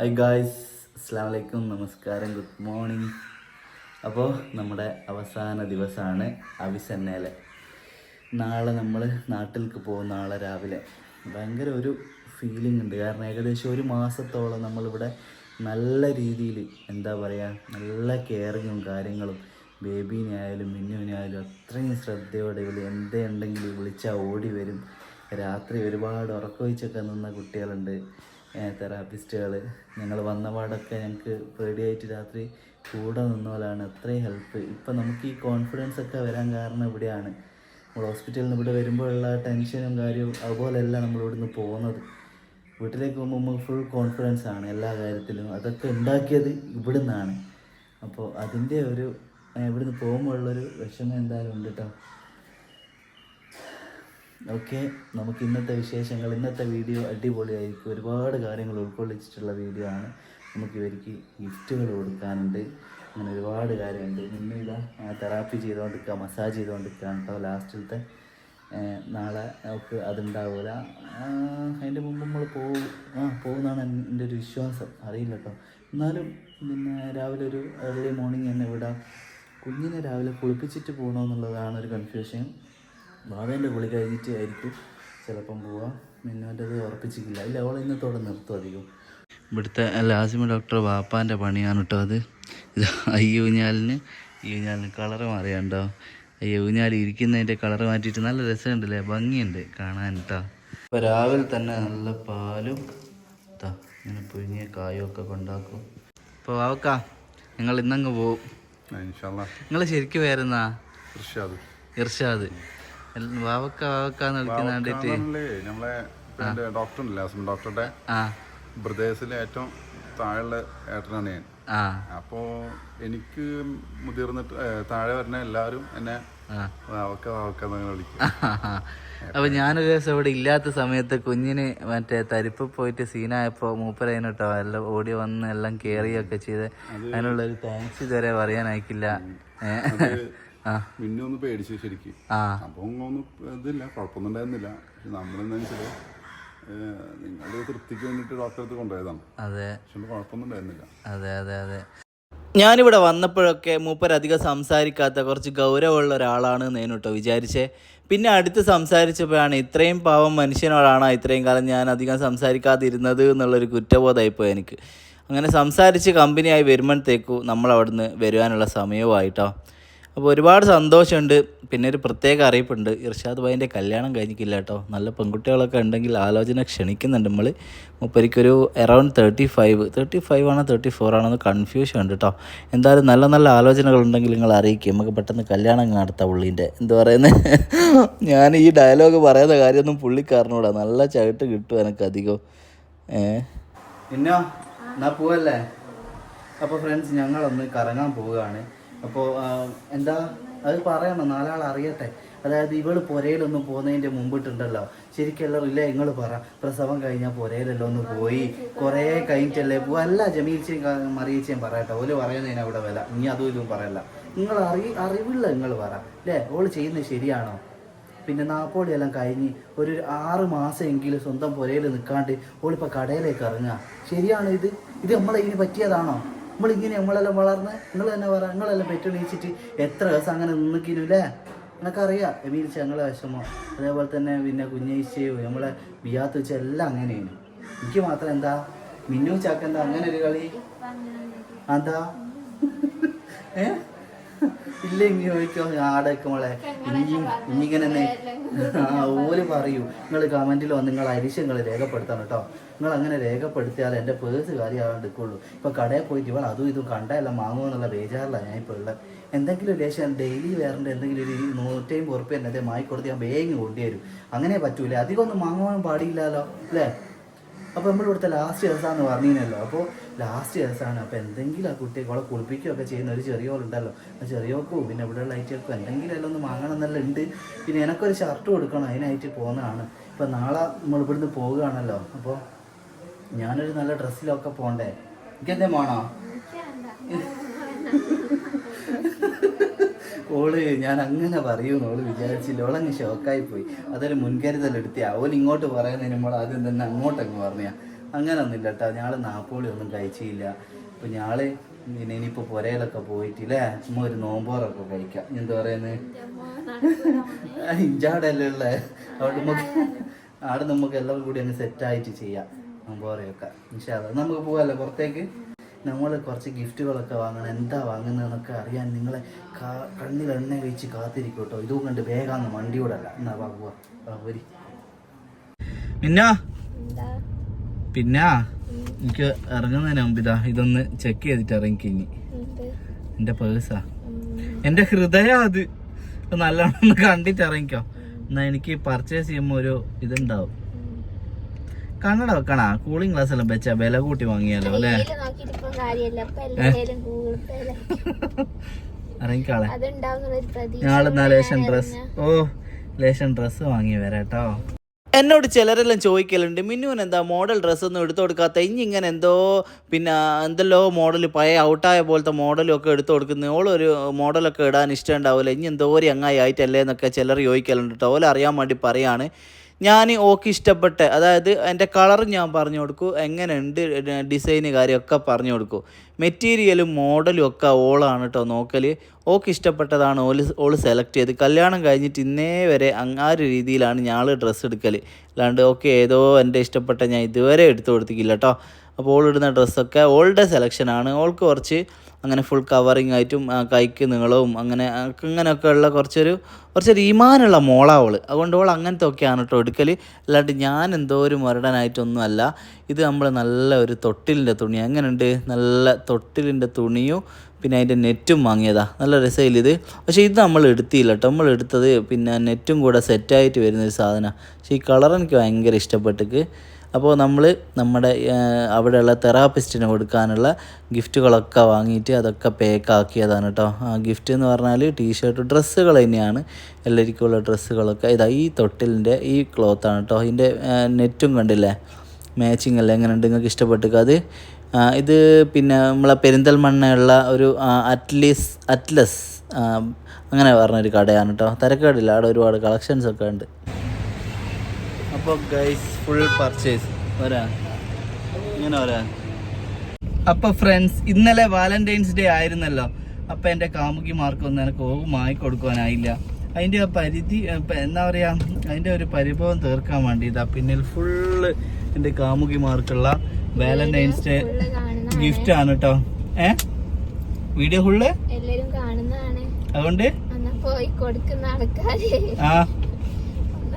Hi guys അസ്സാം വലൈക്കും നമസ്കാരം ഗുഡ് മോർണിംഗ് അപ്പോൾ നമ്മുടെ അവസാന ദിവസമാണ് അവിസന്നേലെ. നാളെ നമ്മൾ നാട്ടിലേക്ക് പോകും നാളെ രാവിലെ. ഭയങ്കര ഒരു ഫീലിംഗ് ഉണ്ട്. കാരണം ഏകദേശം ഒരു മാസത്തോളം നമ്മളിവിടെ നല്ല രീതിയിൽ എന്താ പറയുക നല്ല കെയറിങ്ങും കാര്യങ്ങളും ബേബീനെ ആയാലും മിന്നുവിനെ ആയാലും അത്രയും ശ്രദ്ധയോടെ ഇവർ എന്തേ ഉണ്ടെങ്കിലും വിളിച്ചാൽ ഓടി വരും. രാത്രി ഒരുപാട് ഉറക്കമൊഴിച്ചൊക്കെ നിന്ന കുട്ടികളുണ്ട്. തെറാപ്പിസ്റ്റുകൾ ഞങ്ങൾ വന്ന പാടൊക്കെ ഞങ്ങൾക്ക് പേടിയായിട്ട് രാത്രി കൂടെ നിന്നോലാണ് അത്രയും ഹെൽപ്പ് ഇപ്പം നമുക്ക് ഈ കോൺഫിഡൻസ് ഒക്കെ വരാൻ കാരണം ഇവിടെയാണ്. നമ്മൾ ഹോസ്പിറ്റലിൽ നിന്ന് ഇവിടെ വരുമ്പോഴുള്ള ടെൻഷനും കാര്യവും അതുപോലെയല്ല നമ്മൾ ഇവിടുന്ന് പോകുന്നത്. വീട്ടിലേക്ക് പോകുമ്പോൾ ഫുൾ കോൺഫിഡൻസ് ആണ് എല്ലാ കാര്യത്തിലും. അതൊക്കെ ഉണ്ടാക്കിയത് ഇവിടെ നിന്നാണ് അപ്പോൾ അതിന്റെ ഒരു ഇവിടുന്ന് പോകുമ്പോഴുള്ളൊരു വിഷമം എന്തായാലും ഉണ്ട് കേട്ടോ ഓക്കെ നമുക്ക് ഇന്നത്തെ വിശേഷങ്ങൾ ഇന്നത്തെ വീഡിയോ അടിപൊളിയായിരിക്കും. ഒരുപാട് കാര്യങ്ങൾ ഉൾക്കൊള്ളിച്ചിട്ടുള്ള വീഡിയോ ആണ്. നമുക്ക് ഇവർക്ക് ഗിഫ്റ്റുകൾ കൊടുക്കാനുണ്ട്. അങ്ങനെ ഒരുപാട് കാര്യമുണ്ട്. ഇന്ന് ഇതാ തെറാപ്പി ചെയ്തുകൊണ്ടിരിക്കുക മസാജ് ചെയ്തുകൊണ്ടിരിക്കുക കേട്ടോ ലാസ്റ്റിലത്തെ നാളെ നമുക്ക് അതുണ്ടാവില്ല അതിന്റെ മുമ്പ് നമ്മൾ പോകും ആ പോകുന്നതാണ് എന്റെ ഒരു വിശ്വാസം. അറിയില്ല കേട്ടോ. എന്നാലും പിന്നെ രാവിലെ ഒരു ഏർലി മോർണിംഗ് തന്നെ വിടാം. കുഞ്ഞിനെ രാവിലെ കുളിപ്പിച്ചിട്ട് പോകണമെന്നുള്ളതാണ് ഒരു കൺഫ്യൂഷൻ ബാബേന്റെ കുളി കഴിഞ്ഞിട്ട് ആയിരിക്കും ചിലപ്പം പോവാം മിന്നുവിന്റെത് ഉറപ്പിച്ചിട്ടില്ല ഇല്ല അവൾ ഇന്നത്തോടെ നിർത്തും അധികം ഇവിടുത്തെ ലാസിമ ഡോക്ടർ വാപ്പാന്റെ പണിയാണ് കേട്ടോ അത്. ഇത് ഈ ഊഞ്ഞാലിന് ഈ ഊഞ്ഞാലിന് കളറ് മാറിയാണ്ടോ ഈ ഊഞ്ഞാൽ ഇരിക്കുന്നതിന്റെ കളറ് മാറ്റിയിട്ട് നല്ല രസമുണ്ടല്ലേ? ഭംഗിയുണ്ട് കാണാൻ കേട്ടോ. ഇപ്പോൾ രാവിലെ തന്നെ നല്ല പാലും ഇതാ ഇങ്ങനെ പുഴുങ്ങിയ കായും ഒക്കെ കൊണ്ടാക്കും. ഇപ്പോൾ വാവക്ക നിങ്ങൾ ഇന്നങ്ങ് പോവും. നിങ്ങൾ ശരിക്കും പേരെന്നാ ഇർഷാദ്. ഇർഷാദ്. വാവക്ക വാവക്ക കണ്ടിട്ട്. നമ്മളെ ഡോക്ടർ ഉണ്ടല്ലേ അസം ഡോക്ടറുടെ? ബ്രദേഴ്സിലെ ഏറ്റവും താഴെയുള്ള ഏട്ടനാണ് ഞാൻ. ആ. അപ്പോൾ എനിക്ക് മുതിർന്നിട്ട് താഴെ വരുന്ന എല്ലാരും എന്നെ വാവക്ക വാവക്ക വിളിക്കും. അപ്പൊ ഞാനൊരു ദിവസം ഇവിടെ ഇല്ലാത്ത സമയത്ത് കുഞ്ഞിന് മറ്റേ തരിപ്പ് പോയിട്ട് സീനായപ്പോ മൂപ്പരതിന് കേട്ടോ എല്ലാം ഓടി വന്ന് എല്ലാം കേറിയൊക്കെ ചെയ്ത് അതിനുള്ള ഒരു താങ്ക്സ് ഇതുവരെ? ആ മിന്നു ഒന്ന് പേടിച്ചു ശരിക്ക്. അപ്പൊ ഒന്നും ഇതില്ല കുഴപ്പമൊന്നും ഉണ്ടായിരുന്നില്ല. പക്ഷെ നമ്മളെന്താ വെച്ചാൽ നിങ്ങളുടെ തൃപ്തിക്ക് വേണ്ടിട്ട് ഡോക്ടറെ കൊണ്ടുപോയതാണ്. അതെ. പക്ഷെ കുഴപ്പമൊന്നും ഉണ്ടായിരുന്നില്ല. അതെ അതെ അതെ. ഞാനിവിടെ വന്നപ്പോഴൊക്കെ മൂപ്പരധികം സംസാരിക്കാത്ത കുറച്ച് ഗൗരവമുള്ള ഒരാളാണ് ഞാൻ കേട്ടോ വിചാരിച്ചേ. പിന്നെ അടുത്ത് സംസാരിച്ചപ്പോഴാണ് ഇത്രയും പാവം മനുഷ്യനോടാണ് ഇത്രയും കാലം ഞാൻ അധികം സംസാരിക്കാതിരുന്നത് എന്നുള്ളൊരു കുറ്റബോധമായിപ്പോയി എനിക്ക്. അങ്ങനെ സംസാരിച്ച് കമ്പനിയായി വരുമ്പോഴത്തേക്കും നമ്മൾ അവിടുന്ന് വരുവാനുള്ള സമയവുമായിട്ടോ. അപ്പോൾ ഒരുപാട് സന്തോഷമുണ്ട്. പിന്നെ ഒരു പ്രത്യേക അറിയിപ്പുണ്ട്. ഇർഷാദ് ഭായിന്റെ കല്യാണം കഴിഞ്ഞിട്ടില്ല കേട്ടോ. നല്ല പെൺകുട്ടികളൊക്കെ ഉണ്ടെങ്കിൽ ആലോചന ക്ഷണിക്കുന്നുണ്ട് നമ്മൾ മുപ്പരിക്കൊരു around thirty five thirty five ആണോ തേർട്ടി ഫോർ ആണോ എന്ന് കൺഫ്യൂഷൻ ഉണ്ട് കേട്ടോ. എന്തായാലും നല്ല നല്ല ആലോചനകളുണ്ടെങ്കിൽ നിങ്ങൾ അറിയിക്കും. നമുക്ക് പെട്ടെന്ന് കല്യാണം നടത്താം പുള്ളീന്റെ എന്താ പറയുന്നത് ഞാൻ ഈ ഡയലോഗ് പറയുന്ന കാര്യമൊന്നും പുള്ളിക്കാരനോടാ. നല്ല ചവിട്ട് കിട്ടും എനിക്ക് അധികം. ഏ? പിന്നോ എന്നാ പോവല്ലേ? അപ്പോൾ ഫ്രണ്ട്സ് ഞങ്ങളൊന്ന് കറങ്ങാൻ പോവുകയാണ്. അപ്പോൾ എന്താ? അത് പറയണം നാലാൾ അറിയട്ടെ. അതായത് ഇവൾ പുരയിലൊന്നും പോകുന്നതിന്റെ മുമ്പിട്ടുണ്ടല്ലോ. ശരിക്കുള്ള ഇല്ല നിങ്ങൾ പറ. പ്രസവം കഴിഞ്ഞാൽ പുരയിലല്ലോ ഒന്ന് പോയി? കുറേ കഴിഞ്ഞിട്ടല്ലേ പോകും അല്ല ജമീൽച്ചയും മറിയിച്ചയും പറയട്ടെ. ഓൽ പറയുന്നതിന് അവിടെ വില. ഇനി അതും ഇതും പറയല്ല. നിങ്ങൾ അറി അറിവില്ല നിങ്ങൾ പറ. അല്ലേ ഓൾ ചെയ്യുന്നത് ശരിയാണോ? പിന്നെ നാപ്പോളിയെല്ലാം കഴിഞ്ഞ് ഒരു ആറ് മാസമെങ്കിലും സ്വന്തം പുരയിൽ നിൽക്കാണ്ട് ഓളിപ്പോൾ കടയിലേക്ക് ഇറങ്ങുക. ശരിയാണോ ഇത്? ഇത് നമ്മളെ ഇതിന് പറ്റിയതാണോ? നമ്മളിങ്ങനെ നമ്മളെല്ലാം വളർന്ന് നിങ്ങൾ തന്നെ പറ നിങ്ങളെല്ലാം പെറ്റുണീച്ചിട്ട് എത്ര ദിവസം അങ്ങനെ നിന്നിക്കില്ലേ അറിയാം എമീരിച്ച ഞങ്ങളെ വിഷമം. അതേപോലെ തന്നെ പിന്നെ കുഞ്ഞേച്ചയും നമ്മളെ ബിയാത്ത് വെച്ച എല്ലാം അങ്ങനെയാണ്. എനിക്ക് മാത്രം എന്താ? മിന്നു ചാക്കെന്താ അങ്ങനെ ഒരു കളി അതാ ഏ? ഇല്ല ഇനി ചോദിക്കോ ആടൊക്കെ മോളെ ഇനിയും ഇനിങ്ങനെ തന്നെ ആ ഓൽ പറയൂ. നിങ്ങൾ കമന്റിൽ വന്ന് നിങ്ങൾ അരിശം നിങ്ങൾ രേഖപ്പെടുത്തണം കേട്ടോ നിങ്ങൾ അങ്ങനെ രേഖപ്പെടുത്തിയാൽ എന്റെ പേഴ്സ് കാര്യമാകാണ്ട് എടുക്കുള്ളൂ ഇപ്പൊ കടയിൽ പോയിട്ട് ഇവൾ അതും ഇതും കണ്ടതെല്ലാം വാങ്ങുമെന്നുള്ള ബേജാറിലാണ് ഞാൻ ഇപ്പോൾ ഉള്ളത്. എന്തെങ്കിലും ലേശം ഡെയിലി വേറെ എന്തെങ്കിലും ഒരു നൂറ്റമ്പത് ഉറുപ്പ്യ എന്നെ മായിക്കൊടുത്ത് ഞാൻ വേഗം കൊണ്ടുവരും അങ്ങനെ പറ്റൂലേ? അധികം ഒന്നും വാങ്ങുവാൻ പാടിയില്ലല്ലോ അല്ലേ? അപ്പോൾ നമ്മൾ ഇവിടുത്തെ ലാസ്റ്റ് ദിവസമാണെന്ന് പറഞ്ഞിരുന്നല്ലോ അപ്പോൾ ലാസ്റ്റ് ദിവസമാണ് അപ്പോൾ എന്തെങ്കിലും ആ കുട്ടിയെ കുളെ കുളിപ്പിക്കുകയൊക്കെ ചെയ്യുന്ന ഒരു ചെറിയോളുണ്ടല്ലോ ആ ചെറിയോക്കും പിന്നെ ഇവിടെയുള്ള ഐറ്റൊക്കെ എന്തെങ്കിലും എല്ലാം ഒന്ന് വാങ്ങണം എന്നെല്ലാം ഉണ്ട്. പിന്നെ എനക്കൊരു ഷർട്ട് കൊടുക്കണം. അതിനായിട്ട് പോകുന്നതാണ്. ഇപ്പോൾ നാളെ നമ്മൾ ഇവിടുന്ന് പോവുകയാണല്ലോ. അപ്പോൾ ഞാനൊരു നല്ല ഡ്രസ്സിലൊക്കെ പോകണ്ടേ എനിക്കെന്തേ വേണോ ഓൾ ഞാൻ അങ്ങനെ പറയൂന്ന്. ഓൾ വിചാരിച്ചില്ല. ഓളങ്ങ് ഷോക്കായി പോയി അതൊരു മുൻകരുതൽ എടുത്തിയാ ഓൾ ഇങ്ങോട്ട് പറയുന്നതിന് നമ്മൾ ആദ്യം തന്നെ അങ്ങോട്ടങ്ങ് പറഞ്ഞ അങ്ങനൊന്നുമില്ല കേട്ടോ ഞങ്ങൾ നാപ്പോളി ഒന്നും കഴിച്ചില്ല. ഇപ്പൊ ഞാൾ പിന്നെ ഇനിയിപ്പോ പുരയിലൊക്കെ പോയിട്ടില്ലേ? ചുമ്മാ ഒരു നോമ്പോറൊക്കെ കഴിക്കാം. എന്താ പറയുന്നത് ഇഞ്ചാടല്ലേ ഉള്ളേ? അവിടെ നമുക്ക് അവിടെ നമുക്ക് എല്ലാവരും കൂടി അങ്ങ് സെറ്റായിട്ട് ചെയ്യാം. നോമ്പോറയൊക്കെ. ഇൻഷാല്ല നമുക്ക് പോകാമല്ലോ പുറത്തേക്ക്? നമ്മൾ കുറച്ച് ഗിഫ്റ്റുകളൊക്കെ വാങ്ങണം. എന്താ വാങ്ങുന്നതെന്നൊക്കെ അറിയാൻ നിങ്ങളെ കാ- കണ്ണിൽ എണ്ണ വെച്ച് കാത്തിരിക്കും കേട്ടോ. ഇതും കണ്ട് വേഗം വണ്ടിയോടല്ല. എന്നാ വാങ്ങുക വരി. പിന്നെ? പിന്നെ എനിക്ക് ഇറങ്ങുന്നതിന് മുമ്പ് ഇതാ ഇതൊന്ന് ചെക്ക് ചെയ്തിട്ട് ഇറങ്ങി ഇനി. എന്റെ എന്റെ പേഴ്സാ എന്റെ എന്റെ ഹൃദയം അത്. നല്ലോണം കണ്ടിട്ട് ഇറങ്ങിക്കോ. എന്നാ എനിക്ക് പർച്ചേസ് ചെയ്യുമ്പോൾ ഒരു ഇതുണ്ടാവും. കണ്ണട വെക്കണ? കൂളിംഗ് ഗ്ലാസ് എല്ലാം വെച്ചാ വില കൂട്ടി വാങ്ങിയാലോ അല്ലേ? ഇറങ്ങിക്കാളെ ഡ്രസ് ഓ ഡ്രസ് വാങ്ങി വരാട്ടോ എന്നോട് ചിലരെല്ലാം ചോദിക്കലുണ്ട് മിന്നുവിൻ എന്താ മോഡൽ ഡ്രസ് ഒന്നും എടുത്തു കൊടുക്കാത്ത? ഇനി ഇങ്ങനെ എന്തോ പിന്നെ എന്തല്ലോ മോഡൽ പഴയ ഔട്ടായ പോലത്തെ മോഡലും ഒക്കെ എടുത്തു കൊടുക്കുന്നത് ഓളൊരു മോഡലൊക്കെ ഇടാൻ ഇഷ്ടം ഉണ്ടാവില്ല ഇനി എന്തോ ഒരു അങ്ങായി ആയിട്ടല്ലേ എന്നൊക്കെ ചിലർ ചോദിക്കലുണ്ട് കേട്ടോ ഓല അറിയാൻ വേണ്ടി പറയാണ്. ഞാൻ ഓക്ക് ഇഷ്ടപ്പെട്ട അതായത് എന്റെ കളർ ഞാൻ പറഞ്ഞു കൊടുക്കും എങ്ങനെയുണ്ട് ഡിസൈന് കാര്യമൊക്കെ പറഞ്ഞു കൊടുക്കും. മെറ്റീരിയലും മോഡലും ഒക്കെ ഓളാണ് കേട്ടോ നോക്കൽ ഓക്ക് ഇഷ്ടപ്പെട്ടതാണ് ഓൾ ഓൾ സെലക്ട് ചെയ്ത്. കല്യാണം കഴിഞ്ഞിട്ട് ഇന്നേ വരെ ആ ഒരു രീതിയിലാണ് ഞാൾ ഡ്രസ്സ് എടുക്കൽ അല്ലാണ്ട് ഓക്കെ ഏതോ എന്റെ ഇഷ്ടപ്പെട്ട ഞാൻ ഇതുവരെ എടുത്തു കൊടുത്തിട്ടില്ല കേട്ടോ അപ്പോൾ ഇടുന്ന ഡ്രസ്സൊക്കെ ഓളുടെ സെലക്ഷനാണ് ഓൾക്ക് കുറച്ച് അങ്ങനെ ഫുൾ കവറിങ് ആയിട്ടും കൈക്ക് നീളവും അങ്ങനെ ആ, അങ്ങനെയൊക്കെ ഉള്ള കുറച്ചൊരു കുറച്ചൊരു ഈമാനുള്ള മോളാവൾ അതുകൊണ്ട് ഓൾ അങ്ങനത്തെ ഒക്കെയാണ് കേട്ടോ എടുക്കൽ അല്ലാണ്ട് ഞാൻ എന്തോ ഒരു മുരടനായിട്ടൊന്നും അല്ല ഇത് നമ്മൾ നല്ല ഒരു തൊട്ടിലിന്റെ തുണി. അങ്ങനെയുണ്ട് നല്ല തൊട്ടിലിന്റെ തുണിയും പിന്നെ അതിന്റെ നെറ്റും വാങ്ങിയതാ. നല്ല രസമില്ല ഇത്? പക്ഷേ ഇത് നമ്മൾ എടുത്തില്ല കേട്ടോ നമ്മൾ എടുത്തത് പിന്നെ നെറ്റും കൂടെ സെറ്റായിട്ട് വരുന്നൊരു സാധനമാണ്. പക്ഷേ ഈ കളർ എനിക്ക് ഭയങ്കര ഇഷ്ടപ്പെട്ടിക്ക്. അപ്പോൾ നമ്മൾ നമ്മുടെ അവിടെയുള്ള തെറാപ്പിസ്റ്റിന് കൊടുക്കാനുള്ള ഗിഫ്റ്റുകളൊക്കെ വാങ്ങിയിട്ട് അതൊക്കെ പേക്ക് ആക്കിയതാണ് കേട്ടോ. ആ ഗിഫ്റ്റ് എന്ന് പറഞ്ഞാൽ ടീഷർട്ട് ഡ്രസ്സുകൾ തന്നെയാണ്. എല്ലാവർക്കുമുള്ള ഡ്രസ്സുകളൊക്കെ. ഇതാ ഈ തൊട്ടിലിന്റെ ഈ ക്ലോത്താണ് കേട്ടോ. ഇതിന്റെ നെറ്റും കണ്ടില്ലേ? മാച്ചിങ് അല്ലേ? എങ്ങനെയുണ്ട് നിങ്ങൾക്ക് ഇഷ്ടപ്പെട്ടു അത്? ഇത് പിന്നെ നമ്മളെ പെരിന്തൽമണ്ണയുള്ള ഒരു അറ്റ്ലീസ് അറ്റ്ലസ് അങ്ങനെ പറഞ്ഞൊരു കടയാണ് കേട്ടോ. തിരക്കേടില്ല. അവിടെ ഒരുപാട് കളക്ഷൻസ് ഒക്കെ ഉണ്ട്. അപ്പോൾ ഗൈസ് ഫുൾ പർച്ചേസ് വരാ. ഇങ്ങനെ വരാ. അപ്പോൾ ഫ്രണ്ട്സ് ഇന്നലെ വാലന്റൈൻസ് ഡേ ആയിരുന്നല്ലോ. അപ്പോൾ എന്റെ കാമുകിമാർക്കൊന്നും എനിക്ക് ഓവുമായി കൊടുക്കാനായില്ല അതിന്റെ ആ പരിധി എന്താ പറയുക അതിന്റെ ഒരു പരിഭവം തീർക്കാൻ വേണ്ടി ഇതാ പിന്നിൽ ഫുള്ള് എന്റെ കാമുകിമാർക്കുള്ള വാലന്റൈൻസ് ഡേ ഗിഫ്റ്റ് ആണ് കേട്ടോ ഏ? വീഡിയോ ഫുള്ള് അതുകൊണ്ട്? ആ. കൊടുക്കുന്ന ആൾക്കാര് ആ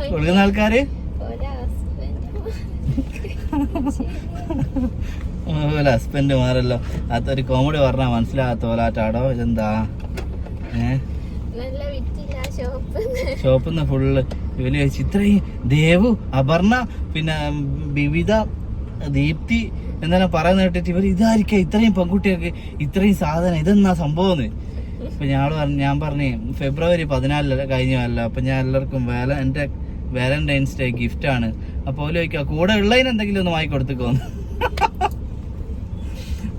കൊടുക്കുന്ന ആൾക്കാർ ഒരു ഓല ഹസ്ബൻഡ് മാറല്ലോ അതൊരു കോമഡി പറഞ്ഞാൽ മനസ്സിലാകാത്ത പോലാട്ടാടോ ഇതെന്താ? ഏ? നല്ല വിറ്റില്ല ഷോപ്പ് ഷോപ്പിൽ നിന്ന് ഫുള്ള് ഇവൽ ചോദിച്ചു ഇത്രയും ദേവു അപർണ പിന്നെ വിവിധ ദീപ്തി എന്നാലും പറയുന്ന കേട്ടിട്ട് ഇവർ ഇതായിരിക്കാം ഇത്രയും പെൺകുട്ടികൾക്ക് ഇത്രയും സാധനം. ഇതെന്നാ സംഭവം? ഇപ്പൊ ഞാൻ പറഞ്ഞു ഞാൻ പറഞ്ഞു ഫെബ്രുവരി പതിനാലിൽ കഴിഞ്ഞല്ലോ അപ്പൊ ഞാൻ എല്ലാവർക്കും വേല എന്റെ വാലന്റൈൻസ് ഡേ ഗിഫ്റ്റ് ആണ്. അപ്പോൾ ചോദിക്കാം കൂടെ ഉള്ളതിന് എന്തെങ്കിലും ഒന്ന് വാങ്ങി കൊടുത്തേക്കോന്ന്.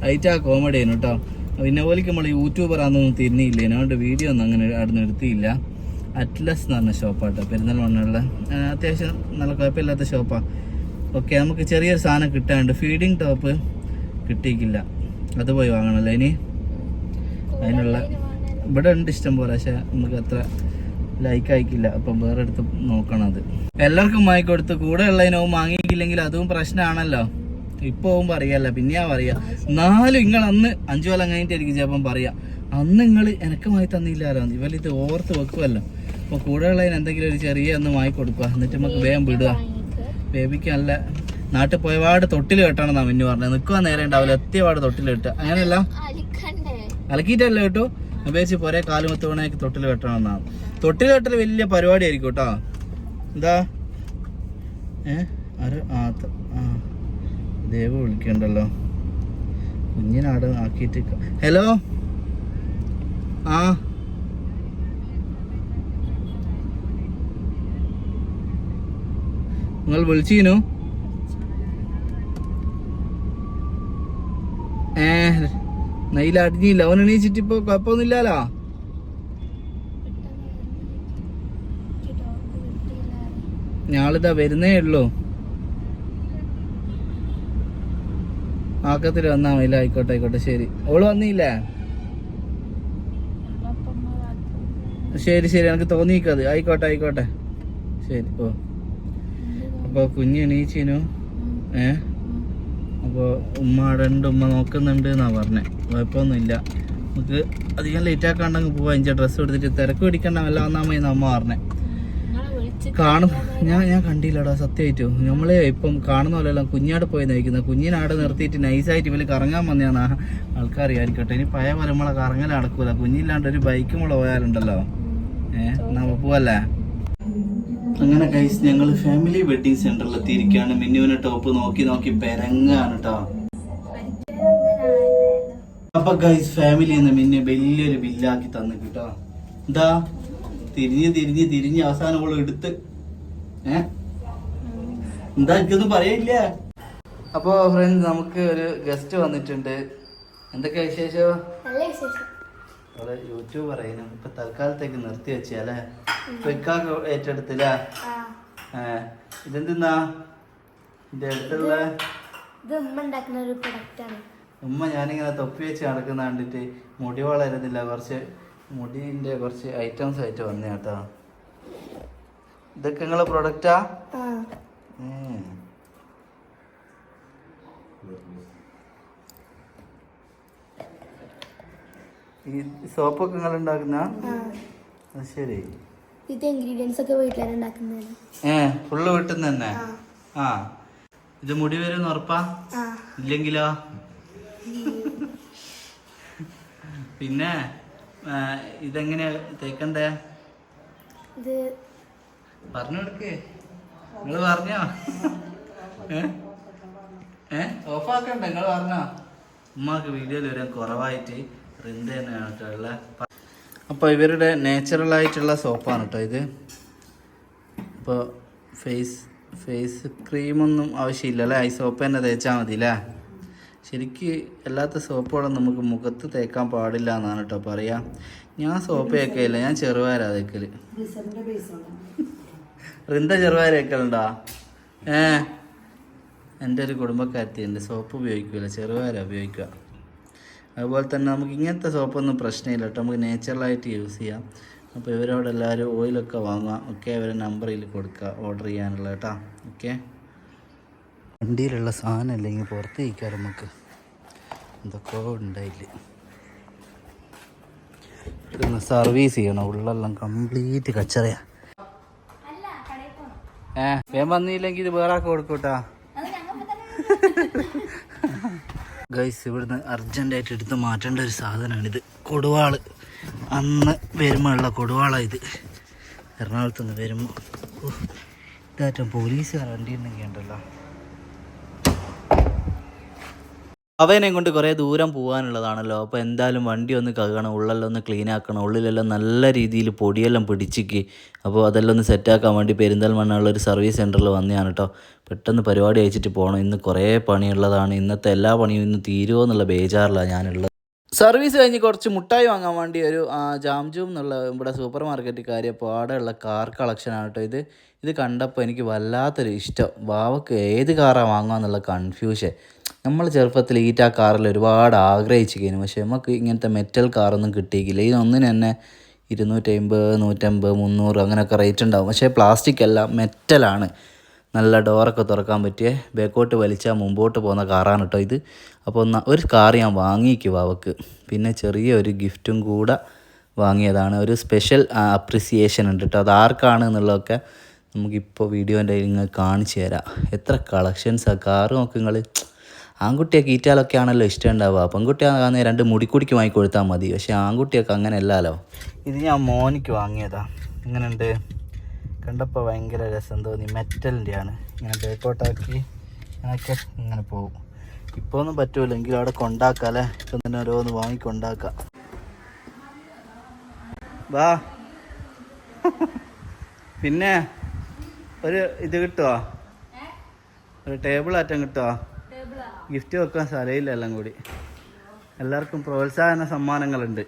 അയിറ്റാ കോമഡി ആണ് കേട്ടോ പിന്നെ പോലേക്ക് നമ്മൾ യൂട്യൂബർ ആണെന്നൊന്നും തിരിഞ്ഞില്ല? അതുകൊണ്ട് വീഡിയോ ഒന്നും അങ്ങനെ അവിടെ നിർത്തിയില്ല അറ്റ്ലസ് എന്ന് പറഞ്ഞ ഷോപ്പാട്ടോ പെരുന്തൽമണ്ണുള്ള അത്യാവശ്യം നല്ല കുഴപ്പമില്ലാത്ത ഷോപ്പാണ് ഓക്കെ നമുക്ക് ചെറിയൊരു സാധനം കിട്ടാണ്ട് ഫീഡിങ് ടോപ്പ് കിട്ടിയിക്കില്ല അത് പോയി വാങ്ങണല്ലോ ഇനി. അതിനുള്ള ഇവിടെ ഉണ്ട് ഇഷ്ടം പോലെ പക്ഷെ നമുക്ക് അത്ര ലൈക്ക് ആയിക്കില്ല അപ്പം വേറെ അടുത്ത് നോക്കണം അത്. എല്ലാവർക്കും വാങ്ങി കൊടുത്ത് കൂടെ ഉള്ളതിനവും വാങ്ങിയില്ലെങ്കിൽ അതും പ്രശ്നമാണല്ലോ ഇപ്പൊ പോകുമ്പോ പറയല്ല പിന്നെയാ പറയാ. നാലും നിങ്ങൾ അന്ന് അഞ്ചു കൊല്ലം കഴിഞ്ഞിട്ടായിരിക്കും ചിലപ്പം പറയാ. അന്ന് നിങ്ങൾ എനക്ക് വാങ്ങി തന്നില്ലാലോ ഇവലിത് ഓർത്ത് വെക്കുമല്ലോ അപ്പൊ കൂടെ ഉള്ളതിന് എന്തെങ്കിലും ഒരു ചെറിയ ഒന്ന് വാങ്ങി കൊടുക്കുക എന്നിട്ട് നമുക്ക് വേഗം വിടുക ബേബിക്ക് നല്ല നാട്ടിൽ പോയപാട് തൊട്ടിൽ കെട്ടണം മിന്നു പറഞ്ഞത്. നിൽക്കുവാൻ നേരം ഉണ്ടാവില്ല. എത്തിയപാട് തൊട്ടിൽ കെട്ടുക അങ്ങനെയല്ല? അലക്കിയിട്ടല്ല കേട്ടോ അപേക്ഷിച്ച് പോരെ കാലുമത്ത് വേണേക്ക് തൊട്ടിൽ കെട്ടണം എന്നാണ് തൊട്ടിൽ കെട്ടൽ വലിയ പരിപാടി ആയിരിക്കും കേട്ടോ. എന്താ? ഏ? ആര്? ആ ആ. ദേവ് വിളിക്കണ്ടല്ലോ. കുഞ്ഞിനാട് ആക്കിയിട്ട് ഹലോ? ആ. നിങ്ങൾ വിളിച്ചീനു? ഏ നൈല അടിഞ്ഞില്ല. അവൻ എണീച്ചിട്ട് ഇപ്പൊ കുഴപ്പമൊന്നുമില്ലല്ലോ? ഞാളിതാ വരുന്നേ ഉള്ളൂ. ആക്കത്തിൽ വന്നാ മതി. ആയിക്കോട്ടെ ആയിക്കോട്ടെ ശരി. ഓൾ വന്നില്ലേ? ശരി ശരി. എനിക്ക് തോന്നിക്കത് ആയിക്കോട്ടെ ആയിക്കോട്ടെ. ശരി ഓ അപ്പൊ കുഞ്ഞ് എണീച്ചിനു. ഏ? അപ്പോൾ ഉമ്മ അവിടെ ഉണ്ട്. ഉമ്മ നോക്കുന്നുണ്ട് എന്നാ പറഞ്ഞേ. കുഴപ്പമൊന്നുമില്ല. നമുക്ക് അധികം ലേറ്റ് ആക്കാണ്ടെങ്കിൽ പോവാ. എന്റെ ഡ്രസ്സ് എടുത്തിട്ട് തിരക്ക് പിടിക്കണ്ട. വല്ല എന്നാ അമ്മ പറഞ്ഞേ. കാണും. ഞാൻ ഞാൻ കണ്ടില്ലടാ സത്യമായിട്ടും. നമ്മൾ ഇപ്പം കാണുന്ന പോലെല്ലാം കുഞ്ഞാട് പോയി നയിക്കുന്നത്. കുഞ്ഞിനാട് നിർത്തിയിട്ട് നൈസായിട്ട് ഇവർ കറങ്ങാൻ വന്നതാണ് ആൾക്കാർ വിചാരിക്കട്ടെ. ഇനി പഴയ നമ്മളെ കറങ്ങൽ നടക്കൂല. കുഞ്ഞില്ലാണ്ട് ഒരു ബൈക്കും കൂടെ പോയാലുണ്ടല്ലോ. ഏഹ് എന്നാ പോവല്ലേ? അങ്ങനെ കൈസ് ഞങ്ങൾ ഫാമിലി വെഡിങ് സെന്ററിൽ എത്തിയിരിക്കുകയാണ് മിന്നുവിനെ ടോപ്പ് നോക്കി നോക്കി പെരങ്ങാണ് കേട്ടോ അപ്പൊ ഗൈസ് ഫാമിലി എന്ന് മിന്നെ വലിയൊരു ബില്ലാക്കി തന്നു കേട്ടോ. എന്താ? തിരിഞ്ഞ് തിരിഞ്ഞ് തിരിഞ്ഞ് അവസാനം അവൾ എടുത്ത് ഏ? എന്താ എനിക്കൊന്നും പറയില്ല അപ്പോ ഫ്രണ്ട് നമുക്ക് ഒരു ഗസ്റ്റ് വന്നിട്ടുണ്ട്. എന്തൊക്കെ വിശേഷം? അവൾ യൂട്യൂബ് പറയുന്നു. ഇപ്പൊ തൽക്കാലത്തേക്ക് നിർത്തി വെച്ചല്ലേ ഇപ്പൊ ഇക്കാക്ക് ഏറ്റെടുത്തില്ല. ഇതെന്തിന്നാ? ഇതിന്റെ അടുത്തുള്ള ഉമ്മ ഞാനിങ്ങനെ തൊപ്പി വെച്ച് നടക്കുന്ന കണ്ടിട്ട് മുടി വളരുന്നില്ല. കുറച്ച് മുടിന്റെ കുറച്ച് ഐറ്റംസ് ആയിട്ട് വന്ന കേട്ടോ. ഇതൊക്കെ നിങ്ങളെ പ്രൊഡക്റ്റാ ഈ സോപ്പൊക്കെ നിങ്ങൾ ഉണ്ടാക്കുന്ന? ശരി. ഇത് ഇൻഗ്രീഡിയൻസ് ഒക്കെ വീട്ടിലാണ് ഉണ്ടാക്കുന്നതാണ് ഏ ഫുള്ള് വീട്ടിൽ നിന്ന് തന്നെ? ആ. ഇത് മുടി വരും ഉറപ്പാ? ഇല്ലെങ്കിലോ? പിന്നെ? ഇതെങ്ങനെയാ? തേക്കണ്ടേ പറഞ്ഞു കൊടുക്കേ നിങ്ങൾ പറഞ്ഞോ? ഏ? ഓഫാക്കണ്ട? നിങ്ങൾ പറഞ്ഞോ? ഉമ്മാക്ക് വീഡിയോയിൽ വരാൻ കുറവായിട്ട് റിന്ത തന്നെയാണ് കേട്ടോ ഉള്ളത് അപ്പോൾ ഇവരുടെ നേച്ചുറൽ ആയിട്ടുള്ള സോപ്പാണ് കേട്ടോ ഇത്. ഇപ്പോൾ ഫേസ് ഫേസ് ക്രീമൊന്നും ആവശ്യമില്ല അല്ലേ ഈ സോപ്പ് തന്നെ തേച്ചാൽ മതി അല്ലേ ശരിക്ക് അല്ലാത്ത സോപ്പുകളും നമുക്ക് മുഖത്ത് തേക്കാൻ പാടില്ല എന്നാണ് കേട്ടോ പറയാ. ഞാൻ സോപ്പ് തേക്കയില്ല ഞാൻ തേക്കൽ. റിന്ത തേക്കലുണ്ടോ? ഏ? എന്റെ ഒരു കുടുംബക്കാരത്തിയുണ്ട് സോപ്പ് ഉപയോഗിക്കില്ല ചെറുപയറാ ഉപയോഗിക്കുക. അതുപോലെ തന്നെ നമുക്ക് ഇങ്ങനത്തെ സോപ്പൊന്നും പ്രശ്നമില്ല കേട്ടോ നമുക്ക് നാച്ചുറലായിട്ട് യൂസ് ചെയ്യാം. അപ്പോൾ ഇവരോട് എല്ലാവരും ഓയിലൊക്കെ വാങ്ങുക ഒക്കെ അവരെ നമ്പറിൽ കൊടുക്കുക ഓർഡർ ചെയ്യാനുള്ള കേട്ടോ ഓക്കെ? വണ്ടിയിലുള്ള സാധനം അല്ലെങ്കിൽ പുറത്ത് കഴിക്കാം നമുക്ക്. എന്തൊക്കെ ഉണ്ടായില്ല ഇവിടുന്ന് സർവീസ് ചെയ്യണം. ഉള്ളെല്ലാം കംപ്ലീറ്റ് കച്ചറയാ. ഏ വേം വന്നില്ലെങ്കിൽ ഇത് വേറെ ആൾക്ക് കൊടുക്കൂട്ടാ. ഗൈസ് ഇവിടുന്ന് അർജന്റായിട്ട് എടുത്ത് മാറ്റേണ്ട ഒരു സാധനമാണ് ഇത് കൊടുവാൾ. അന്ന് വരുമ്പോഴുള്ള കൊടുവാളാണ് ഇത്. എറണാകുളത്ത് നിന്ന് വരുമ്പോൾ ഇതാറ്റം പോലീസുകാർ വണ്ടി ഉണ്ടെങ്കിൽ ഉണ്ടല്ലോ. അവനെ കൊണ്ട് കുറേ ദൂരം പോകാനുള്ളതാണല്ലോ. അപ്പോൾ എന്തായാലും വണ്ടി ഒന്ന് കഴുകണം ഉള്ളെല്ലാം ഒന്ന് ക്ലീൻ ആക്കണം ഉള്ളിലെല്ലാം നല്ല രീതിയിൽ പൊടിയെല്ലാം പിടിച്ചിക്ക്. അപ്പോൾ അതെല്ലാം ഒന്ന് സെറ്റാക്കാൻ വേണ്ടി പെരിന്തൽമണ്ണുള്ള ഒരു സർവീസ് സെന്ററിൽ വന്നതാണ് കേട്ടോ പെട്ടെന്ന് പരിപാടി അയച്ചിട്ട് പോകണം ഇന്ന് കുറേ പണിയുള്ളതാണ്. ഇന്നത്തെ എല്ലാ പണിയും ഇന്ന് തീരുമോ എന്നുള്ള ബേജാറിലാണ് ഞാനുള്ളത്. സർവീസ് കഴിഞ്ഞ് കുറച്ച് മുട്ടായി വാങ്ങാൻ വേണ്ടി ഒരു ജാംജു എന്നുള്ള ഇവിടെ സൂപ്പർ മാർക്കറ്റിൽ കയറിയപ്പോൾ ഉള്ള കാർ കളക്ഷനാണ് കേട്ടോ ഇത്. ഇത് കണ്ടപ്പോൾ എനിക്ക് വല്ലാത്തൊരു ഇഷ്ടം. ബാവക്ക് ഏത് കാറാണ് വാങ്ങുക എന്നുള്ള കൺഫ്യൂഷൻ നമ്മൾ ചെറുപ്പത്തിൽ ഈറ്റ കാറിൽ ഒരുപാട് ആഗ്രഹിച്ചിരിക്കുന്നു. പക്ഷേ നമുക്ക് ഇങ്ങനത്തെ മെറ്റൽ കാറൊന്നും കിട്ടിയിട്ടില്ല. ഇതിനൊന്നിന് തന്നെ ഇരുന്നൂറ്റമ്പത് നൂറ്റമ്പത് മുന്നൂറ് അങ്ങനെയൊക്കെ റേറ്റ് ഉണ്ടാവും. പക്ഷേ പ്ലാസ്റ്റിക് അല്ല മെറ്റലാണ്. നല്ല ഡോറൊക്കെ തുറക്കാൻ പറ്റിയ ബാക്കോട്ട് വലിച്ചാൽ മുമ്പോട്ട് പോകുന്ന കാറാണ് കേട്ടോ ഇത്. അപ്പോൾ ഒന്ന് ഒരു കാർ ഞാൻ വാങ്ങിക്കുക അവക്ക്. പിന്നെ ചെറിയ ഒരു ഗിഫ്റ്റും കൂടെ വാങ്ങിയതാണ്. ഒരു സ്പെഷ്യൽ അപ്രിസിയേഷൻ ഉണ്ട് കേട്ടോ. അത് ആർക്കാണ് എന്നുള്ളതൊക്കെ നമുക്കിപ്പോൾ വീഡിയോന്റെ നിങ്ങൾ കാണിച്ചു തരാം. എത്ര കളക്ഷൻസാണ് കാറ് നോക്ക് ആൺകുട്ടിയൊക്കെ ഈറ്റാലൊക്കെ ആണല്ലോ ഇഷ്ടം ഉണ്ടാവുക. പെൺകുട്ടിയാകുന്ന രണ്ട് മുടിക്കുടിക്ക് വാങ്ങി കൊടുത്താൽ മതി. പക്ഷേ ആൺകുട്ടിയൊക്കെ അങ്ങനെ അല്ലല്ലോ ഇത് ഞാൻ മോനിക്ക് വാങ്ങിയതാ. ഇങ്ങനെ ഉണ്ട് കണ്ടപ്പോൾ ഭയങ്കര രസം തോന്നി. മെറ്റലിന്റെ ആണ് ഇങ്ങനെ ബേക്കോട്ടാക്കി അങ്ങനെയൊക്കെ ഇങ്ങനെ പോകും. ഇപ്പോൾ ഒന്നും പറ്റൂല. എങ്കിലും അവിടെ കൊണ്ടാക്കാം അല്ലേ? ഇപ്പം തന്നെ ഓരോന്ന് വാങ്ങിക്കൊണ്ടാക്കാം വാ. പിന്നെ ഒരു ഇത് കിട്ടുമോ ഒരു ടേബിൾ ആറ്റം കിട്ടുമോ ഗിഫ്റ്റ് വെക്കാൻ സ്ഥലമില്ല എല്ലാം കൂടി. എല്ലാവർക്കും പ്രോത്സാഹന സമ്മാനങ്ങളുണ്ട്.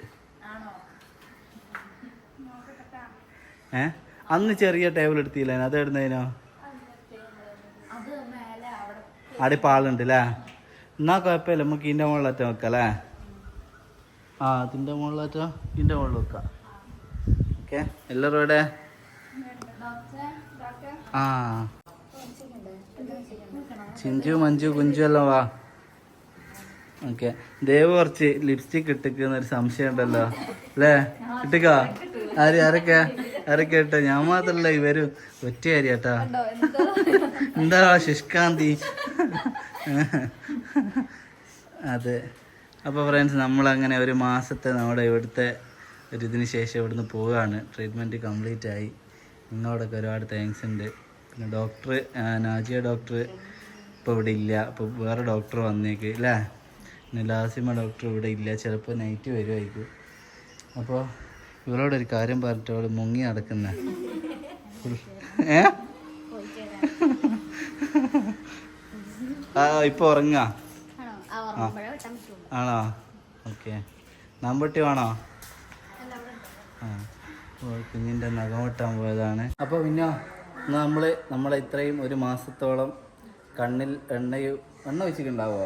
ഏ? അന്ന് ചെറിയ ടേബിൾ എടുത്തില്ലേ? അത് ഇടുന്നതിനോ അവിടെ പാളുണ്ട് അല്ലേ എന്നാ കുഴപ്പമില്ല. നമുക്ക് ഇതിന്റെ മുകളിലറ്റ വെക്കാം അല്ലേ? ആ അതിന്റെ മുകളിലറ്റ ഇതിന്റെ മുകളിൽ വെക്കാം. ഓക്കെ. എല്ലാവരും ഇവിടെ ആ. ചിഞ്ചു മഞ്ചു കുഞ്ചു എല്ലാം വാ. ഓക്കെ. ദേവ് കുറച്ച് ലിപ്സ്റ്റിക് ഇട്ടിക്കുന്നൊരു സംശയം ഉണ്ടല്ലോ. അല്ലേ? ഇട്ടിക്കോ? ആര് ആരൊക്കെ? ആരൊക്കെ ഇട്ടോ? ഞാൻ മാത്രല്ല ഇവർ. ഒറ്റ കാര്യാട്ടാ. എന്താ ശുഷ്കാന്തി? അതെ. അപ്പോൾ ഫ്രണ്ട്സ് നമ്മൾ അങ്ങനെ ഒരു മാസത്തെ നമ്മുടെ ഇവിടുത്തെ ഒരു ഇതിന് ശേഷം ഇവിടുന്ന് പോവുകയാണ് ട്രീറ്റ്മെന്റ് കംപ്ലീറ്റ് ആയി. നിങ്ങളോടൊക്കെ ഒരുപാട് താങ്ക്സ് ഉണ്ട്. പിന്നെ ഡോക്ടർ നാജിയ ഡോക്ടർ ഇപ്പോൾ ഇവിടെ ഇല്ല. അപ്പോൾ വേറെ ഡോക്ടർ വന്നേക്ക്. അല്ലേ നിലാസിമ ലാസിമ ഡോക്ടർ ഇവിടെ ഇല്ല. ചിലപ്പോൾ നൈറ്റ് വരുമായിരിക്കും അപ്പോൾ ഇവരോടൊരു കാര്യം പറഞ്ഞിട്ട് അവൾ മുങ്ങി നടക്കുന്ന. ഏ? ആ ഇപ്പോൾ ഉറങ്ങാ? ആണോ? ഓക്കെ. നമ്പട്ടി വേണോ? ആ. കുഞ്ഞിന്റെ കുഞ്ഞിന്റെ നഖം വെട്ടാൻ പോയതാണ്. അപ്പോൾ പിന്നെ നമ്മൾ നമ്മളെ ഇത്രയും ഒരു മാസത്തോളം കണ്ണിൽ എണ്ണ എണ്ണ വെച്ചിട്ടുണ്ടാവോ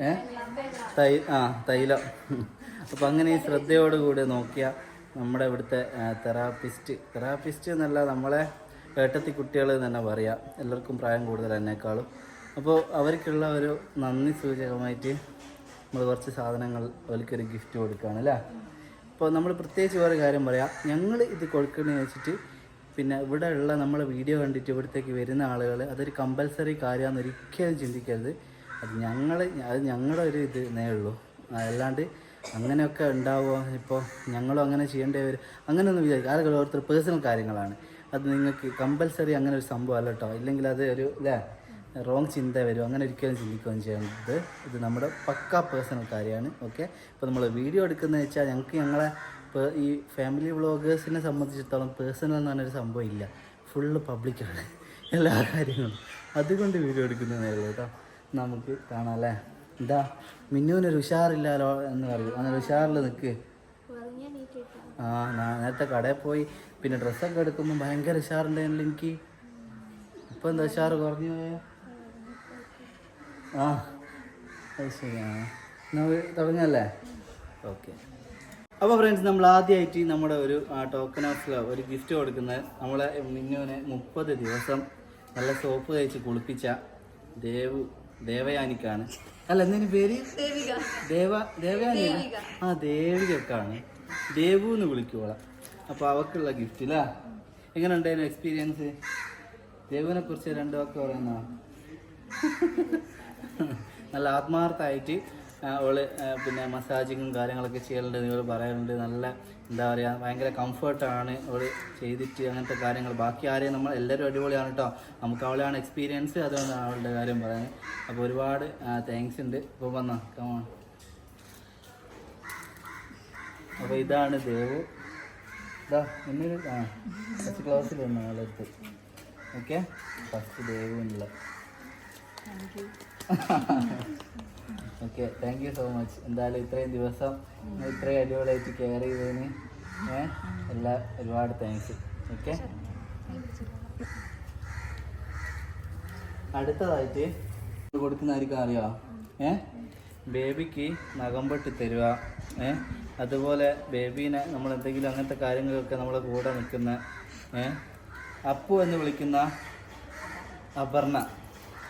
ഏ? തൈ ആ തൈലം. അപ്പം അങ്ങനെ ഈ ശ്രദ്ധയോടുകൂടി നോക്കിയ നമ്മുടെ ഇവിടുത്തെ തെറാപ്പിസ്റ്റ്. തെറാപ്പിസ്റ്റ് എന്നല്ല നമ്മളെ ഏട്ടത്തി കുട്ടികൾ തന്നെ പറയാം. എല്ലാവർക്കും പ്രായം കൂടുതൽ എന്നെക്കാളും. അപ്പോൾ അവർക്കുള്ള ഒരു നന്ദി സൂചകമായിട്ട് നമ്മൾ കുറച്ച് സാധനങ്ങൾ അവർക്കൊരു ഗിഫ്റ്റ് കൊടുക്കുകയാണ് അല്ലേ? അപ്പോൾ നമ്മൾ പ്രത്യേകിച്ച് വേറെ കാര്യം പറയാം. ഞങ്ങൾ ഇത് കൊടുക്കണമെന്ന് വെച്ചിട്ട് പിന്നെ ഇവിടെ ഉള്ള നമ്മൾ വീഡിയോ കണ്ടിട്ട് ഇവിടത്തേക്ക് വരുന്ന ആളുകൾ അതൊരു കമ്പൽസറി കാര്യമാണെന്ന് ഒരിക്കലും ചിന്തിക്കരുത്. അത് ഞങ്ങൾ അത് ഞങ്ങളുടെ ഒരു ഇത് നേ ഉള്ളൂ. അല്ലാണ്ട് അങ്ങനെയൊക്കെ ഉണ്ടാവുക ഇപ്പോൾ ഞങ്ങളും അങ്ങനെ ചെയ്യേണ്ടി വരും. അങ്ങനെയൊന്നും വിചാരിക്കും അതൊക്കെ ഓരോരുത്തർ പേഴ്സണൽ കാര്യങ്ങളാണ്. അത് നിങ്ങൾക്ക് കമ്പൽസറി അങ്ങനെ ഒരു സംഭവം അല്ല കേട്ടോ. ഇല്ലെങ്കിൽ അത് ഒരു അല്ലേ റോങ് ചിന്ത വരും. അങ്ങനെ ഒരിക്കലും ചിന്തിക്കുകയും ചെയ്യേണ്ടത് ഇത് നമ്മുടെ പക്ക പേഴ്സണൽ കാര്യമാണ്. ഓക്കെ ഇപ്പോൾ നമ്മൾ വീഡിയോ എടുക്കുന്നത് വെച്ചാൽ ഞങ്ങൾക്ക് ഞങ്ങളെ ഈ ഫാമിലി വ്ളോഗേഴ്സിനെ സംബന്ധിച്ചിടത്തോളം പേഴ്സണൽ എന്ന് പറഞ്ഞൊരു സംഭവം ഇല്ല. ഫുള്ള് പബ്ലിക്കാണ് എല്ലാ കാര്യങ്ങളും. അതുകൊണ്ട് വീഡിയോ എടുക്കുന്നതേ ഉള്ളൂ കേട്ടോ. നമുക്ക് കാണാം അല്ലേ? എന്താ? മിന്നുവിനൊരു ഉഷാറില്ലല്ലോ എന്ന് പറയും. അങ്ങനെ ഉഷാറിൽ നിൽക്ക് ആ നേരത്തെ കടയിൽ പോയി. പിന്നെ ഡ്രസ്സൊക്കെ എടുക്കുമ്പോൾ ഭയങ്കര ഉഷാറുണ്ടായിരുന്നില്ല എനിക്ക്? ഇപ്പം എന്താ ഉഷാറ് കുറഞ്ഞു പോയോ? ആ അത് ശരിയാണ്. നമ്മൾ തുടങ്ങല്ലേ ഓക്കെ. അപ്പോൾ ഫ്രണ്ട്സ് നമ്മൾ ആദ്യമായിട്ട് നമ്മുടെ ഒരു ടോക്കൺ ഓഫ് ലവ് ഒരു ഗിഫ്റ്റ് കൊടുക്കുന്നത് നമ്മളെ മിന്നുവിനെ മുപ്പത് ദിവസം നല്ല സോപ്പ് തേച്ച് കുളിപ്പിച്ച ദേവു ദേവയാനിക്കാണ്. അല്ല എന്തിനു പേര്? ദേവ ദേവയാനി ആ ദേവികക്കാണ്. ദേവു എന്ന് വിളിക്കുവോളാം. അപ്പോൾ അവക്കുള്ള ഗിഫ്റ്റ് അല്ലേ എങ്ങനെ ഉണ്ടായിരുന്നു എക്സ്പീരിയൻസ് ദേവുവിനെ കുറിച്ച് രണ്ടു വാക്ക് പറയുന്ന നല്ല ആത്മാർത്ഥമായിട്ട് അവൾ പിന്നെ മസാജിങ്ങും കാര്യങ്ങളൊക്കെ ചെയ്യലുണ്ട് നിങ്ങൾ പറയാറുണ്ട്. നല്ല എന്താ പറയുക ഭയങ്കര കംഫർട്ടാണ് അവൾ ചെയ്തിട്ട് അങ്ങനത്തെ കാര്യങ്ങൾ. ബാക്കി ആരെയും നമ്മൾ എല്ലാവരും അടിപൊളിയാണ് കേട്ടോ നമുക്ക് അവളെയാണ് എക്സ്പീരിയൻസ് അതുകൊണ്ടാണ് അവളുടെ കാര്യം പറയുന്നത്. അപ്പോൾ ഒരുപാട് താങ്ക്സ് ഉണ്ട്. ഇപ്പോൾ വന്നാ കമോൺ അപ്പോൾ ഇതാണ് ദേവു. ഇതാ ഇന്നൊരു ആ ഫസ്റ്റ് ക്ലാസ്സിൽ വന്നു ആളെടുത്ത് ഓക്കെ ഫസ്റ്റ് ദേവു എന്നുള്ള okay thank you so much എന്തായാലും ഇത്രയും ദിവസം ഇത്രയും അടിപൊളിയായിട്ട് കെയർ ചെയ്തതിന് ഏഹ് എല്ലാ ഒരുപാട് താങ്ക്സ് ഓക്കെ? അടുത്തതായിട്ട് കൊടുക്കുന്ന ആർക്കും അറിയാം? ഏ? ബേബിക്ക് നഖം വെട്ടി തരിക ഏ? അതുപോലെ ബേബീനെ നമ്മൾ എന്തെങ്കിലും അങ്ങനത്തെ കാര്യങ്ങളൊക്കെ നമ്മളെ കൂടെ നിൽക്കുന്ന ഏ? അപ്പു എന്ന് വിളിക്കുന്ന അപർണ.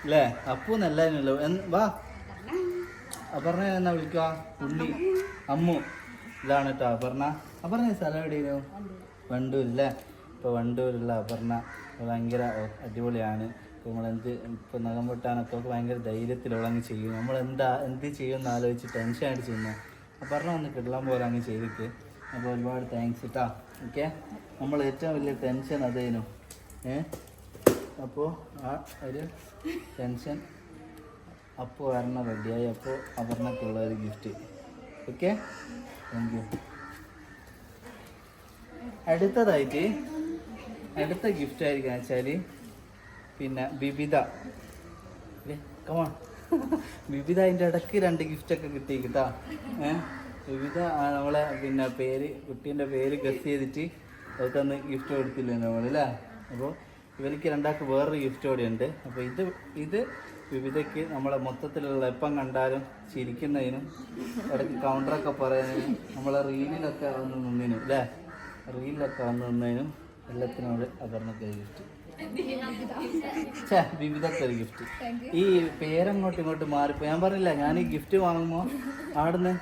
അല്ലേ? അപ്പു എന്നല്ലോ എന്ന് വാ. അപർണ എന്നാ വിളിക്കുക ഉള്ളി അമ്മു. ഇതാണ് കേട്ടോ അപർണ. അപർണ സ്ഥലം എവിടെയായിരുന്നു വണ്ടൂർ അല്ലേ ഇപ്പോൾ വണ്ടൂരുള്ള അപർണ. ഭയങ്കര അടിപൊളിയാണ്. ഇപ്പോൾ നമ്മളെന്ത് ഇപ്പോൾ നഖം പൊട്ടാനൊക്കെ ഭയങ്കര ധൈര്യത്തിൽ അവളങ്ങ് ചെയ്യും. നമ്മൾ എന്താ എന്ത് ചെയ്യുമെന്ന് ആലോചിച്ച് ടെൻഷനായിട്ട് ചെയ്യുന്നത് അപർണ ഒന്ന് കിടലാൻ പോലെ അങ്ങ് ചെയ്തിട്ട്. അപ്പോൾ ഒരുപാട് താങ്ക്സ് കേട്ടോ ഓക്കെ? നമ്മൾ ഏറ്റവും വലിയ ടെൻഷൻ അതേനു ഏ? അപ്പോൾ ആ ഒരു ടെൻഷൻ അപ്പോൾ വരണം റെഡിയായി. അപ്പോൾ അപർണക്കുള്ള ഒരു ഗിഫ്റ്റ് ഓക്കെ താങ്ക് യു അടുത്തതായിട്ട് അടുത്ത ഗിഫ്റ്റ് ആയിരിക്കും വെച്ചാൽ പിന്നെ ബിബിത കമാൺ ബിബിത അതിന്റെ ഇടയ്ക്ക് രണ്ട് ഗിഫ്റ്റൊക്കെ കിട്ടി കേട്ടോ. ബിബിത നമ്മളെ പിന്നെ പേര് കുട്ടീന്റെ പേര് ഗസ് ചെയ്തിട്ട് അവർക്കന്ന് ഗിഫ്റ്റ് കൊടുത്തില്ലേ നമ്മളല്ലേ അപ്പോൾ ഇവർക്ക് രണ്ടാൾക്ക് വേറൊരു ഗിഫ്റ്റ് കൂടെ ഉണ്ട് അപ്പോൾ ഇത് ഇത് വിവിധയ്ക്ക് നമ്മളെ മൊത്തത്തിലുള്ള എപ്പം കണ്ടാലും ചിരിക്കുന്നതിനും ഇടയ്ക്ക് കൗണ്ടറൊക്കെ പറയുന്നതിനും നമ്മളെ റീലിലൊക്കെ വന്ന് നിന്നതിനും അല്ലേ റീലിലൊക്കെ വന്ന് നിന്നതിനും എല്ലാത്തിനോട് അപർണക്ക് ഗിഫ്റ്റ് വിവിധക്ക് ഒരു ഗിഫ്റ്റ് ഈ പേരങ്ങോട്ടും ഇങ്ങോട്ടും മാറിപ്പോ ഞാൻ പറഞ്ഞില്ല ഞാൻ ഈ ഗിഫ്റ്റ് വാങ്ങുമ്പോൾ അവിടുന്ന്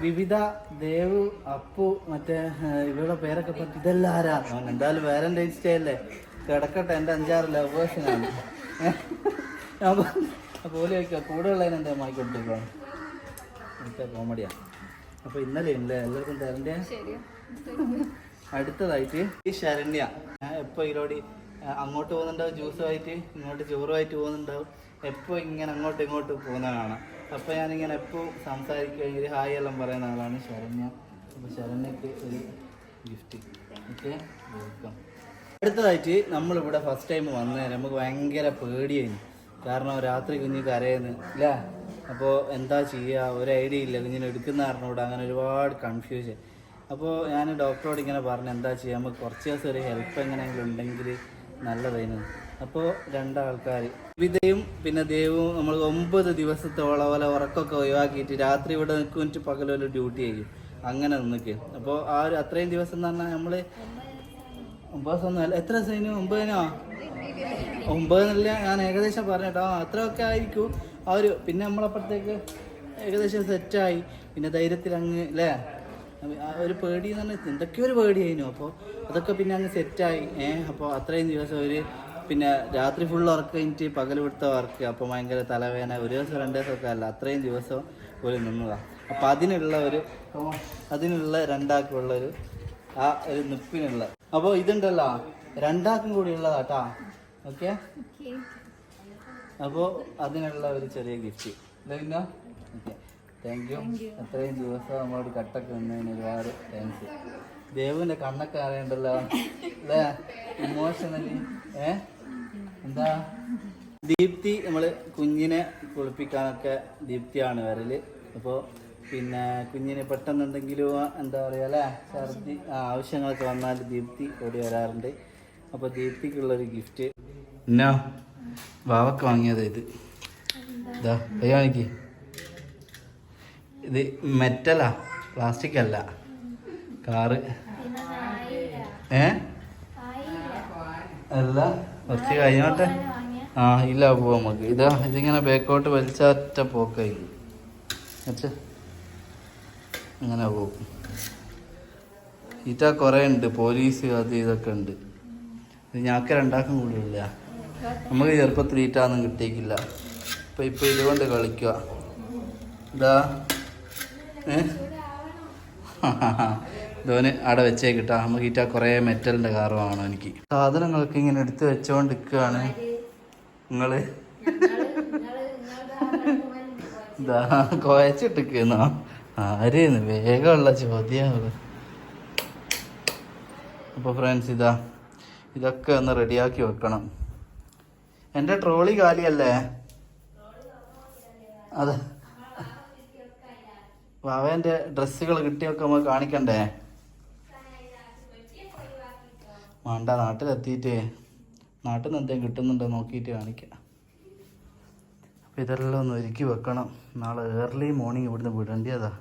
വിവിധ ദേവ് അപ്പു മറ്റേ ഇവരുടെ പേരൊക്കെ പറ്റി ഇതെല്ലാം ആരാ എന്തായാലും വേറെ ഡേ അല്ലേ? കിടക്കട്ടെ എന്റെ അഞ്ചാറ് ലവേഴ്സിനാണ് പോലെ ചോദിക്കാം കൂടെ ഉള്ളതിന് എന്താ എനിക്ക് കോമഡിയാണ് അപ്പോൾ ഇന്നലെ ഉണ്ടല്ലേ എല്ലാവർക്കും തരണ്ടേ അടുത്തതായിട്ട് ഈ ശരണ്യ. ഞാൻ എപ്പോൾ ഇതിലോടി അങ്ങോട്ട് പോകുന്നുണ്ടാവും ജ്യൂസുമായിട്ട് ഇങ്ങോട്ട് ചോറുമായിട്ട് പോകുന്നുണ്ടാവും. എപ്പോൾ ഇങ്ങനെ അങ്ങോട്ടും ഇങ്ങോട്ടും പോകുന്ന കാണാം. അപ്പോൾ ഞാനിങ്ങനെ എപ്പോൾ സംസാരിക്കുകയെങ്കിൽ ഹായ് എല്ലാം പറയുന്ന ആളാണ് ശരണ്യ. അപ്പോൾ ശരണ്യക്ക് ഒരു ഗിഫ്റ്റ്. ഓക്കെ? വെൽക്കം. അടുത്തതായിട്ട് നമ്മളിവിടെ ഫസ്റ്റ് ടൈം വന്നേരം. നമുക്ക് ഭയങ്കര പേടിയായിരുന്നു. കാരണം രാത്രി കുഞ്ഞ് കരയുന്നു. ഇല്ല അപ്പോൾ എന്താ ചെയ്യുക ഒരു ഐഡിയ ഇല്ല. കുഞ്ഞിനെ എടുക്കുന്ന കാരണോട് അങ്ങനെ ഒരുപാട് കൺഫ്യൂഷൻ അപ്പോൾ ഞാൻ ഡോക്ടറോട് ഇങ്ങനെ പറഞ്ഞു എന്താ ചെയ്യുക നമുക്ക് കുറച്ച് ദിവസം ഒരു ഹെൽപ്പ് എങ്ങനെയെങ്കിലും ഉണ്ടെങ്കിൽ നല്ലതായിരുന്നു. അപ്പോൾ രണ്ടാൾക്കാർ വിധയും പിന്നെ ദേവും നമ്മൾ ഒമ്പത് ദിവസത്തോളം പോലെ ഉറക്കമൊക്കെ ഒഴിവാക്കിയിട്ട് രാത്രി ഇവിടെ നിൽക്കും പകലൊരു ഡ്യൂട്ടി ചെയ്യും അങ്ങനെ നിൽക്കും അപ്പോൾ ആ ഒരു അത്രയും ദിവസം എന്ന് പറഞ്ഞാൽ നമ്മൾ ഒമ്പത് ദിവസം ഒന്നും അല്ല എത്ര ദിവസം ഒമ്പതിനോ? ഒമ്പതെന്നല്ല ഞാൻ ഏകദേശം പറഞ്ഞിട്ടോ. കേട്ടോ അത്രയൊക്കെ ആയിരിക്കും. ആ ഒരു പിന്നെ നമ്മളപ്പുറത്തേക്ക് ഏകദേശം സെറ്റായി. പിന്നെ ധൈര്യത്തിൽ അങ്ങ് അല്ലേ ഒരു പേടി എന്ന് പറഞ്ഞാൽ എന്തൊക്കെയോ ഒരു പേടിയായിരുന്നു. അപ്പോൾ അതൊക്കെ പിന്നെ അങ്ങ് സെറ്റായി. ഏഹ് അപ്പോൾ അത്രയും ദിവസം ഒരു പിന്നെ രാത്രി ഫുൾ വർക്ക് കഴിഞ്ഞിട്ട് പകൽ വിടുത്ത വർക്ക് അപ്പോൾ ഭയങ്കര തലവേദന. ഒരു ദിവസം രണ്ട് ദിവസമൊക്കെ അല്ല. അത്രയും ദിവസം ഒരു നിന്നതാണ് അപ്പോൾ അതിനുള്ള ഒരു അതിനുള്ള രണ്ടാക്കുള്ള ഒരു ആ ഒരു നിപ്പിനുള്ള അപ്പോൾ ഇതുണ്ടല്ലോ. രണ്ടാക്കും കൂടി ഉള്ളതാട്ടാ ഓക്കെ അപ്പോൾ അതിനുള്ള ഒരു ചെറിയ ഗിഫ്റ്റ് ഓക്കെ താങ്ക് യു അത്രയും ദിവസം നമ്മളോട് കട്ടൊക്കെ നിന്നതിന് ഒരുപാട് താങ്ക്സ് ദേവുവിന്റെ കണ്ണൊക്കെ അറിയണ്ടല്ലോ. അല്ലേ? ഇമോഷണലി ഏ? എന്താ? ദീപ്തി നമ്മൾ കുഞ്ഞിനെ കുളിപ്പിക്കാനൊക്കെ ദീപ്തിയാണ് വരൽ. അപ്പോൾ പിന്നെ കുഞ്ഞിന് പെട്ടെന്ന് എന്തെങ്കിലും എന്താ പറയുക അല്ലേ? ഛർദി ആവശ്യങ്ങളൊക്കെ വന്നാൽ ദീപ്തി ഓടി വരാറുണ്ട്. അപ്പോൾ ദീപ്തിക്കുള്ളൊരു ഗിഫ്റ്റ് എന്നാ വാവക്ക് വാങ്ങിയത് ഇത്. ഇതാ കൈ ഇത് മെറ്റലാ പ്ലാസ്റ്റിക് അല്ല കാറ്. ഏ? അല്ല കുറച്ച് കഴിഞ്ഞോട്ടെ? ആ ഇല്ല പോവാ നമുക്ക്. ഇതാ ഇതിങ്ങനെ ബാക്കോട്ട് വലിച്ചാറ്റ പോക്കായി. അച്ഛ അങ്ങനെ പോകും. ഈറ്റ കുറേ ഉണ്ട് പോലീസ് അത് ഇതൊക്കെ ഉണ്ട്. ഇത് ഞങ്ങൾക്ക് രണ്ടാക്കും കൂടി ഇല്ല നമുക്ക് ചെറുപ്പത്തിൽ ഈറ്റാന്നും കിട്ടിയിട്ടില്ല. ഇപ്പം ഇപ്പം ഇതുകൊണ്ട് കളിക്കുക. ഇതാ ഏ? ധോന് അവിടെ കിട്ടാം നമുക്ക് ഈറ്റ കുറേ മെറ്റലിന്റെ കാറ് വാങ്ങണം എനിക്ക്. സാധനങ്ങളൊക്കെ ഇങ്ങനെ എടുത്ത് വെച്ചോണ്ട് നിൽക്കുകയാണ് നിങ്ങൾ ഇതാ കുഴച്ചിട്ടിരിക്കുന്നോ ആരേന്ന്? വേഗമുള്ള ചോദ്യമാണ്. അപ്പോൾ ഫ്രണ്ട്സ് ഇതാ ഇതൊക്കെ ഒന്ന് റെഡിയാക്കി വെക്കണം. എന്റെ ട്രോളി കാലിയല്ലേ? അതെ. വാവേന്റെ ഡ്രസ്സുകൾ കിട്ടിയൊക്കെ നമ്മൾ കാണിക്കണ്ടേ? വേണ്ട നാട്ടിലെത്തിയിട്ട് നാട്ടിൽ നിന്ന് എന്തെങ്കിലും കിട്ടുന്നുണ്ടോ നോക്കിയിട്ട് കാണിക്കാം. അപ്പോൾ ഇതെല്ലാം ഒന്ന് ഒരുക്കി വെക്കണം. നാളെ ഏർലി മോർണിംഗ് ഇവിടുന്ന് വിടേണ്ടതാ